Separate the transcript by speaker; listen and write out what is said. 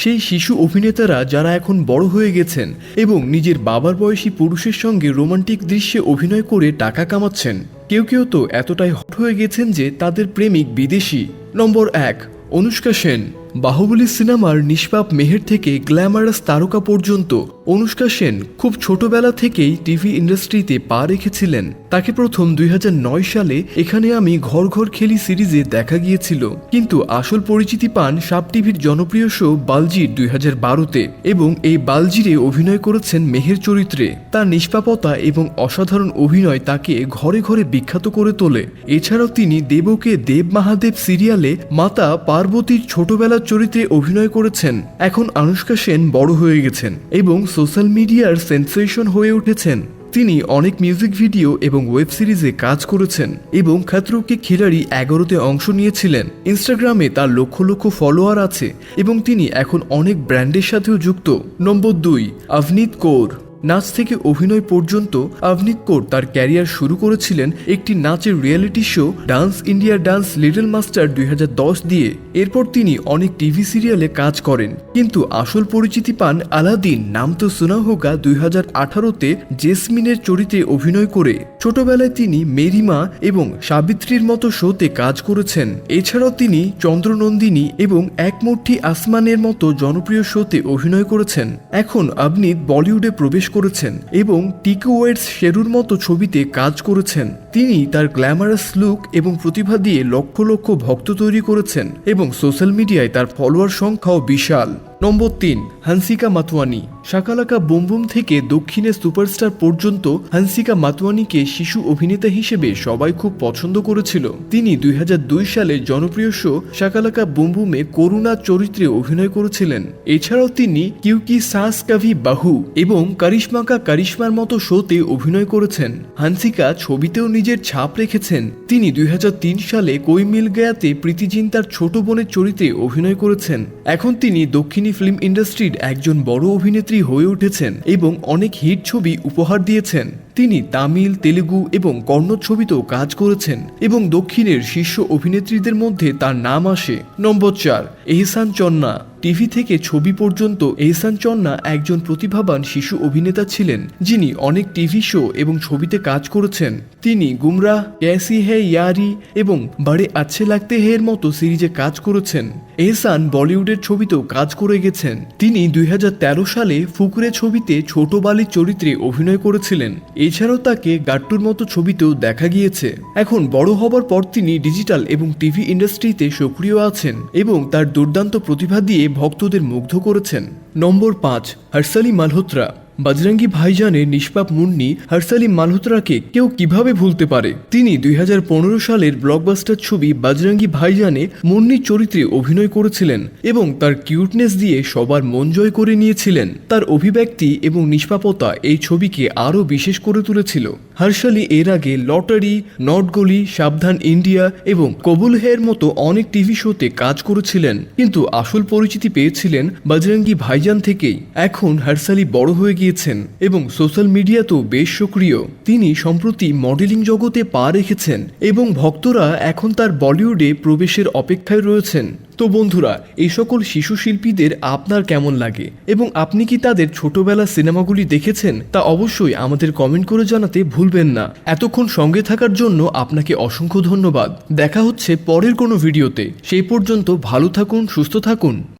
Speaker 1: সেই শিশু অভিনেতারা যারা এখন বড় হয়ে গেছেন এবং নিজের বাবার বয়সী পুরুষের সঙ্গে রোমান্টিক দৃশ্যে অভিনয় করে টাকা কামাচ্ছেন, কেউ কেউ তো এতটাই হট হয়ে গেছেন যে তাদের প্রেমিক বিদেশি। নম্বর এক, অনুষ্কা সেন। বাহুবলী সিনেমার নিষ্পাপ মেহের থেকে গ্ল্যামারাস তারকা পর্যন্ত অনুষ্কা সেন খুব ছোটবেলা থেকেই টিভি ইন্ডাস্ট্রিতে পা রেখেছিলেন। তাকে প্রথম দুই হাজার নয় সালে এখানে আমি ঘর ঘর খেলি সিরিজে দেখা গিয়েছিল। কিন্তু আসল পরিচিতি পান সাব টিভির জনপ্রিয় শো বালজির দুই হাজার বারোতে এবং এই বালজিরে অভিনয় করেছেন মেহের চরিত্রে। তার নিষ্পাপতা এবং অসাধারণ অভিনয় তাকে ঘরে ঘরে বিখ্যাত করে তোলে। এছাড়াও তিনি দেবকে দেব মহাদেব সিরিয়ালে মাতা পার্বতীর ছোটবেলার চরিত্রে অভিনয় করেছেন। এখন আনুষ্কা সেন বড় হয়ে গেছেন এবং সোশ্যাল মিডিয়ার সেন্সেশন হয়ে উঠেছেন। তিনি অনেক মিউজিক ভিডিও এবং ওয়েব সিরিজে কাজ করেছেন এবং খাতরুকে খিলাড়ি এগারোতে অংশ নিয়েছিলেন। ইনস্টাগ্রামে তার লক্ষ লক্ষ ফলোয়ার আছে এবং তিনি এখন অনেক ব্র্যান্ডের সাথেও যুক্ত। নম্বর দুই, আভনীত কৌর। নাচ থেকে অভিনয় পর্যন্ত আভনীত কৌর তার ক্যারিয়ার শুরু করেছিলেন একটি নাচের reality show dance India dance little master দুই হাজার দশ দিয়ে। এরপর তিনি অনেক টিভি সিরিয়ালে কাজ করেন। কিন্তু আসল পরিচিতি পান আলাদিন, নাম তো শোনা হোগা দুই হাজার আঠারোতে জেসমিনের চরিত্রে অভিনয় করে। ছোটবেলায় তিনি মেরিমা এবং সাবিত্রীর মতো শোতে কাজ করেছেন। এছাড়াও তিনি চন্দ্রনন্দিনী এবং একমূর্তি আসমানের মতো জনপ্রিয় শোতে অভিনয় করেছেন। এখন আবনিত বলিউডে প্রবেশ করেছেন এবং টিকুওয়েটস শেরুর মতো ছবিতে কাজ করেছেন। তিনি তার গ্ল্যামারাস লুক এবং প্রতিভা দিয়ে লক্ষ লক্ষ ভক্ত তৈরি করেছেন এবং সোশ্যাল মিডিয়ায় তার ফলোয়ার সংখ্যাও বিশাল। নম্বর তিন, হানসিকা মাতওয়ানি শাকালাকা বুমবুম থেকে দক্ষিণে সুপারস্টার পর্যন্ত হানসিকা মাতওয়ানিকে শিশু অভিনেতা হিসেবে সবাই খুব পছন্দ করেছিল। তিনি দুই হাজার দুই সালে জনপ্রিয় শো শাকালাকা বুমবুমে করুণা চরিত্রে অভিনয় করেছিলেন। এছাড়াও তিনি কিউকি সাস কাভি বাহু এবং কারিশ্মাকা কারিশ্মার মতো শোতে অভিনয় করেছেন। হানসিকা ছবিতেও নিজের ছাপ রেখেছেন। তিনি দুই হাজার তিন সালে কই মিল গয়াতে প্রীতিজিন তার ছোট বোনের চরিত্রে অভিনয় করেছেন। এখন তিনি দক্ষিণী ফিল্ম ইন্ডাস্ট্রির একজন বড় অভিনেত্রী হয়ে উঠেছেন এবং অনেক হিট ছবি উপহার দিয়েছেন। তিনি তামিল, তেলেগু এবং কন্নড় ছবিতেও কাজ করেছেন এবং দক্ষিণের শীর্ষ অভিনেত্রীদের মধ্যে তার নাম আসে নম্বর চার, এহসান চন্না। টিভি থেকে ছবি পর্যন্ত এহসান চন্না একজন প্রতিভাবান শিশু অভিনেতা ছিলেন, যিনি অনেক টিভি শো এবং ছবিতে কাজ করেছেন। তিনি গুমরাহ, ক্যাসি হে ইয়ারি এবং বাড়ে আচ্ছে লাগতে হে এর মতো সিরিজে কাজ করেছেন। এহসান বলিউডের ছবিতেও কাজ করে গেছেন। তিনি দুই হাজার তেরো সালে ফুকুরে ছবিতে ছোট বালির চরিত্রে অভিনয় করেছিলেন। এছাড়াও তাকে গাট্টুর মতো ছবিতেও দেখা গিয়েছে। এখন বড় হবার পর তিনি ডিজিটাল এবং টিভি ইন্ডাস্ট্রিতে সক্রিয় আছেন এবং তার দুর্দান্ত প্রতিভা দিয়ে ভক্তদের মুগ্ধ করেছেন। নম্বর পাঁচ হর্ষালি মালহোত্রা। বজরঙ্গি ভাইজানের নিষ্পাপ মুন্নি হর্ষালি মালহোত্রাকে কেউ কীভাবে ভুলতে পারে? তিনি দুই হাজার পনেরো সালের ব্লকবাস্টার ছবি বজরঙ্গি ভাইজানে মুন্নির চরিত্রে অভিনয় করেছিলেন এবং তার কিউটনেস দিয়ে সবার মন জয় করে নিয়েছিলেন। তার অভিব্যক্তি এবং নিষ্পাপতা এই ছবিকে আরও বিশেষ করে তুলেছিল। হর্ষালি এর আগে লটারি, নটগলি, সাবধান ইন্ডিয়া এবং কবুল হের মতো অনেক টিভি শোতে কাজ করেছিলেন, কিন্তু আসল পরিচিতি পেয়েছিলেন বজরঙ্গি ভাইজান থেকেই। এখন হর্ষালি বড় হয়ে গিয়েছেন এবং সোশ্যাল মিডিয়াতেও বেশ সক্রিয়। তিনি সম্প্রতি মডেলিং জগতে পা রেখেছেন এবং ভক্তরা এখন তার বলিউডে প্রবেশের অপেক্ষায় রয়েছেন। তো বন্ধুরা, এই সকল শিশু শিল্পীদের আপনার কেমন লাগে এবং আপনি কি তাদের ছোটবেলার সিনেমাগুলি দেখেছেন তা অবশ্যই আমাদের কমেন্ট করে জানাতে ভুলবেন না। এতক্ষণ সঙ্গে থাকার জন্য আপনাকে অসংখ্য ধন্যবাদ। দেখা হচ্ছে পরের কোনো ভিডিওতে। সেই পর্যন্ত ভালো থাকুন, সুস্থ থাকুন।